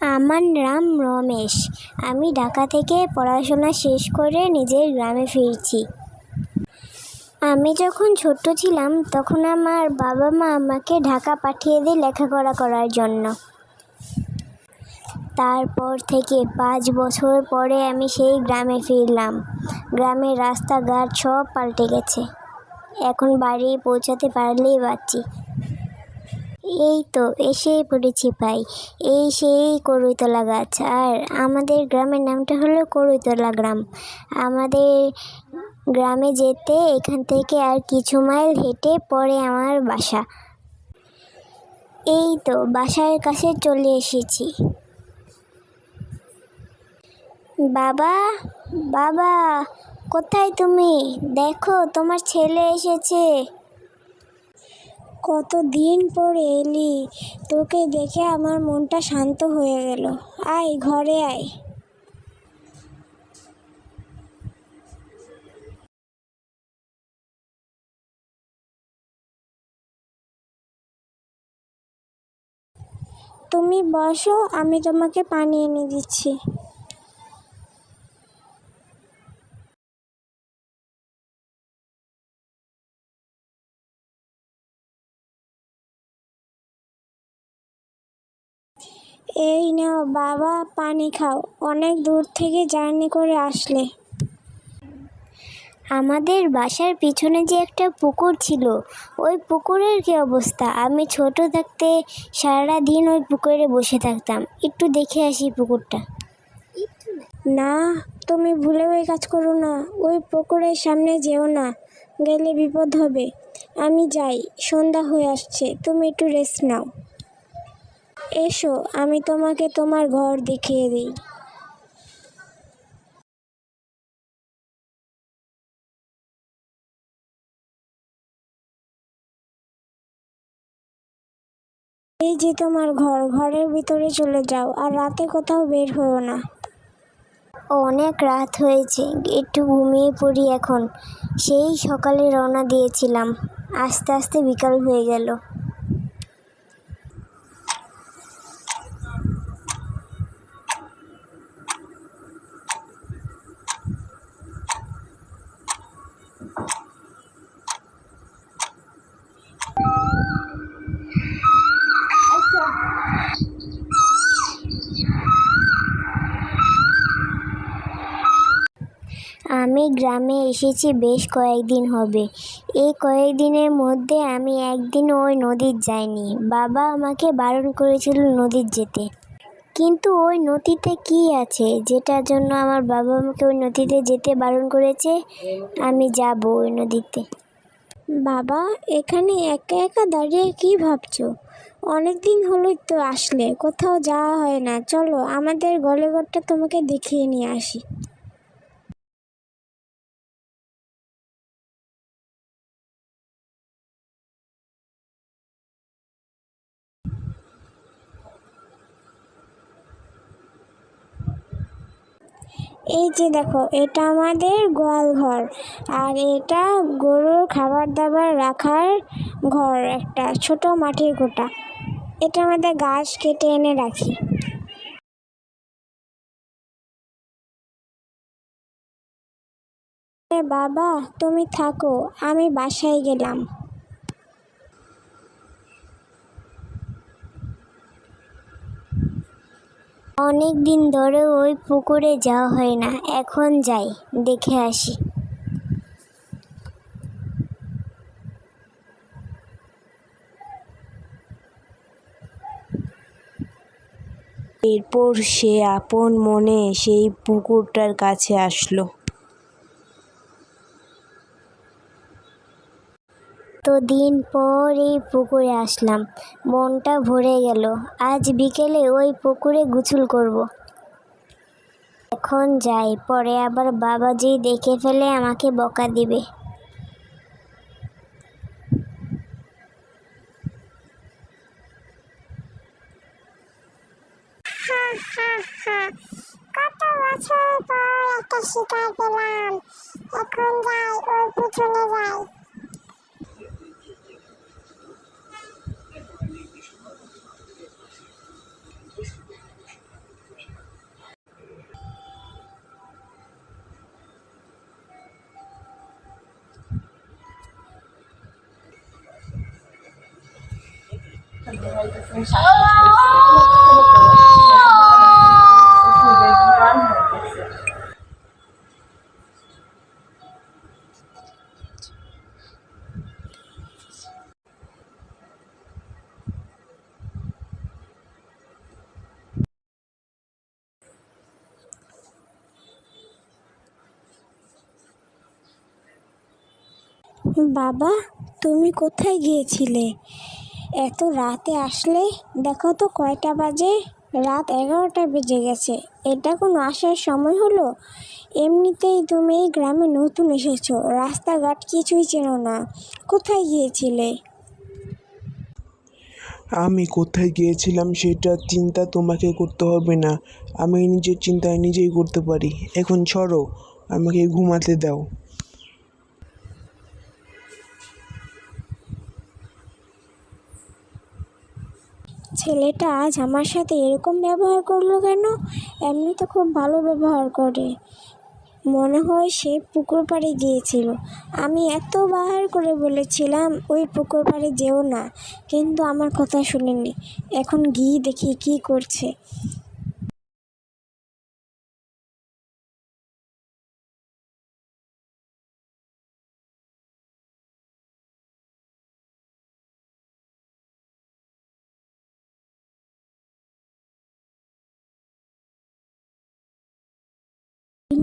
আমার নাম রমেশ। আমি ঢাকা থেকে পড়াশোনা শেষ করে নিজের গ্রামে ফিরছি। আমি যখন ছোট্ট ছিলাম, তখন আমার বাবা মা আমাকে ঢাকা পাঠিয়ে দেয় লেখাপড়া করার জন্য। তারপর থেকে পাঁচ বছর পরে আমি সেই গ্রামে ফিরলাম। গ্রামের রাস্তাঘাট সব পাল্টে গেছে। এখন বাড়ি পৌঁছাতে পারলেই পারছি। এই তো এসেই পড়েছি ভাই। এই সেই করইতলা গাছ। আর আমাদের গ্রামের নামটা হলো করইতলা গ্রাম। আমাদের গ্রামে যেতে এখান থেকে আর কিছু মাইল হেঁটে পরে আমার বাসা। এই তো বাসার কাছে চলে এসেছি। বাবা বাবা, কোথায় তুমি? দেখো, তোমার ছেলে এসেছে। কতদিন পরে এলি? তোকে দেখে আমার মনটা শান্ত হয়ে গেল। আয়, ঘরে আয়। তুমি বসো, আমি তোমাকে পানি এনে দিচ্ছি। এই নাও, বাবা, পানি খাও। অনেক দূর থেকে জার্নি করে আসলে। আমাদের বাসার পিছনে যে একটা পুকুর ছিল, ওই পুকুরের কি অবস্থা? আমি ছোট থাকতে সারা দিন ওই পুকুরে বসে থাকতাম। একটু দেখে আসি পুকুরটা। না, তুমি ভুলেও এই কাজ করো না। ওই পুকুরের সামনে যেও না, গেলে বিপদ হবে। আমি যাই, সন্ধ্যা হয়ে আসছে। তুমি একটু রেস্ট নাও। এসো, আমি তোমাকে তোমার ঘর দেখিয়ে দিই। এই যে তোমার ঘর, ঘরের ভিতরে চলে যাও, আর রাতে কোথাও বের হও না। অনেক রাত হয়েছে, একটু ঘুমিয়ে পড়ি এখন। সেই সকালে রওনা দিয়েছিলাম। আস্তে আস্তে বিকাল হয়ে গেল। আমি গ্রামে এসেছি, বেশ কয়েকদিন হবে। এই কয়েকদিনের মধ্যে আমি একদিন ওই নদীর যাইনি। বাবা আমাকে বারণ করেছিল নদীর যেতে। কিন্তু ওই নদীতে কি আছে? যেটার জন্য আমার বাবা আমাকে ওই নদীতে যেতে বারণ করেছে, আমি যাব ওই নদীতে। বাবা, এখানে একা একা দাঁড়িয়ে কি ভাবছ? অনেক দিন হলোই তো আসলে, কোথাও যাওয়া হয় না। চলো, আমাদের গলেঘরটা তোমাকে দেখিয়ে নিয়ে আসি। এই যে দেখো, এটা আমাদের গোয়াল ঘর। আর এটা গরুর খাবার দাবার রাখার ঘর একটা, ছোট মাটির গোটা। এটা আমাদের গাছ কেটে এনে রাখি। বাবা, তুমি থাকো, আমি বাসায় গেলাম। অনেক দিন ধরে ওই পুকুরে যাওয়া হয় না, এখন যাই, দেখে আসি। এরপর সে আপন মনে সেই পুকুরটার কাছে আসলো। তো দিন পর এই পুকুরে আসলাম। মনটা ভরে গেল। আজ বিকেলে ওই পুকুরে গোসল করব। এখন যাই, পরে আবার বাবাজি দেখে ফেলে আমাকে বকা দিবে। কত বছর পর একটা শিকার পেলাম। এখন যাই, ওর পিছনে যাই। বাবা তুমি কোথায় গিয়েছিলে? এত রাতে আসলে? দেখো তো কয়টা বাজে? রাত এগারোটা বেজে গেছে। এটা কোনো আসার সময় হলো? এমনিতেই তুমি এই গ্রামে নতুন এসেছ। রাস্তাঘাট কিছুই চেনো না। কোথায় গিয়েছিলে? আমি কোথায় গিয়েছিলাম সেটা চিন্তা তোমাকে করতে হবে না। আমি নিজের চিন্তায় নিজেই করতে পারি। এখন সরো, আমাকে ঘুমাতে দাও। ছেলেটা আজ আমার সাথে এরকম ব্যবহার করল কেন? এমনি তো খুব ভালো ব্যবহার করে। মনে হয় সে পুকুর পাড়ে গিয়েছিল। আমি এত বাহার করে বলেছিলাম, ওই পুকুর পাড়ে যেও না। কিন্তু আমার কথা শুনেনি। এখন গিয়ে দেখি কি করছে।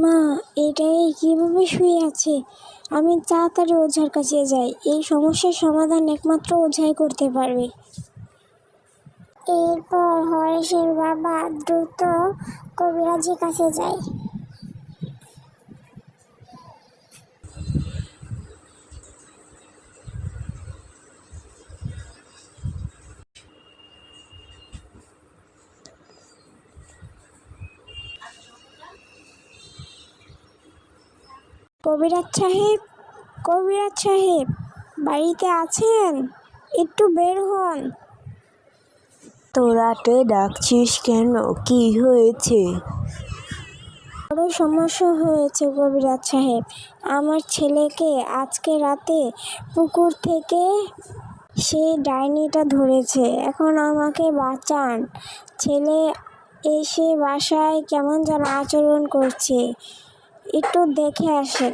মা, এটাই কীভাবে শুয়ে আছে? আমি তাড়াতাড়ি ওঝার কাছে যাই। এই সমস্যার সমাধান একমাত্র ওঝাই করতে পারবে। এরপর হরেশের বাবা দ্রুত কবিরাজের কাছে যায়। কবিরাজ সাহেব কবিরাজ সাহেব বাড়িতে আছেন? একটু বের হন। তোরাতে ডাকছিস কেন? কি হয়েছে? বড় সমস্যা হয়েছে কবিরাজ সাহেব। আমার ছেলেকে আজকে রাতে পুকুর থেকে সেই ডাইনিটা ধরেছে। এখন আমাকে বাঁচান। ছেলে এসে বাসায় কেমন যেন আচরণ করছে। একটু দেখে আসেন।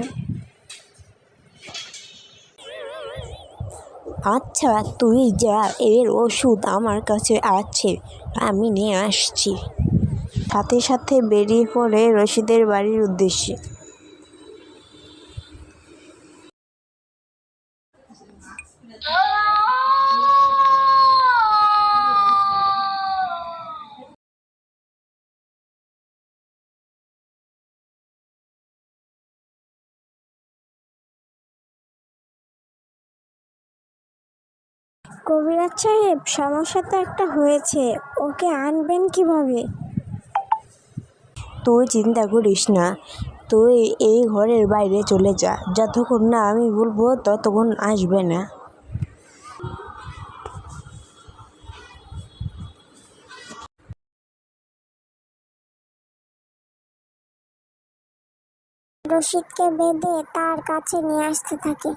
আচ্ছা তুই যা, এর ওষুধ আমার কাছে আছে, আমি নিয়ে আসছি। সাথে সাথে বেরিয়ে পড়ে রশিদের বাড়ির উদ্দেশ্যে। কবিরাজ সাহেব সমস্যা তো একটা হয়েছে ওকে আনবেন কীভাবে? তুই চিন্তা করিস না তুই এই ঘরের বাইরে চলে যা যতক্ষণ না আমি বলব ততক্ষণ আসবে না। রশিদকে বেঁধে তার কাছে নিয়ে আসতে থাকে।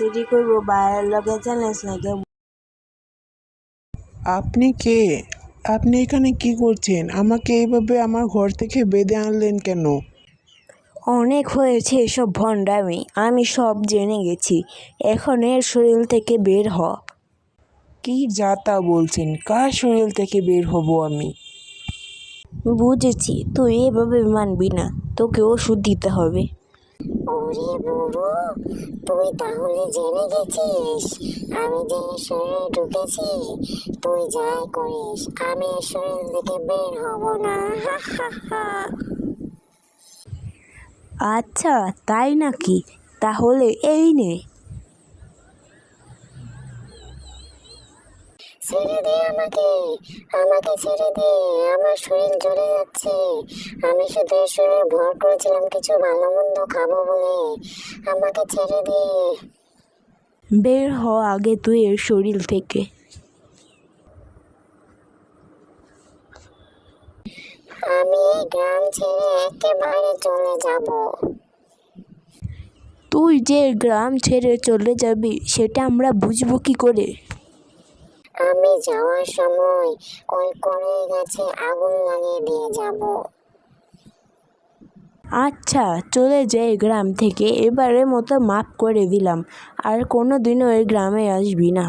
সিটি করব বাইরের লগে জানিস না কেউ আপনি কে? আপনি এখানে কি করছেন? আমাকে এইভাবে আমার ঘর থেকে বেঁধে আনলেন কেন? অনেক হয়েছে এসব ভণ্ডামি আমি সব জেনে গেছি। এখন এর শরীর থেকে বের হ। কি যা তা বলছেন? কার শরীর থেকে বের হব আমি? বুঝেছি তুই এভাবে মানবি না তোকে ওষুধ দিতে হবে। ওরে বুড়ো, তুই তাহলে জেনে গেছিস আমি যে শরীরে ঢুকেছি, তুই যাই করিস, আমি শরীর থেকে বের হব না। হা। আচ্ছা তাই নাকি? তাহলে এই নে। ছেড়ে দে আমাকে আমাকে ছেড়ে দে আমার শরীর জ্বলে যাচ্ছে। আমি শুধু শুনে ভর করেছিলাম কিছু ভালো মন্দ খাব বলে। আমাকে ছেড়ে দে। বের হ আগে তুই এর শরীর থেকে। আমি এই গ্রাম ছেড়ে একেবারে চলে যাব। তুই যে গ্রাম ছেড়ে চলে যাবি সেটা আমরা বুঝব কি করে? আমি যাওয়ার সময় ওই করে গাছে আগুন লাগিয়ে দিয়ে যাব? আচ্ছা চলে যাই গ্রাম থেকে। এবারের মতো মাফ করে দিলাম। আর কোনো দিনও এই গ্রামে আসবি না।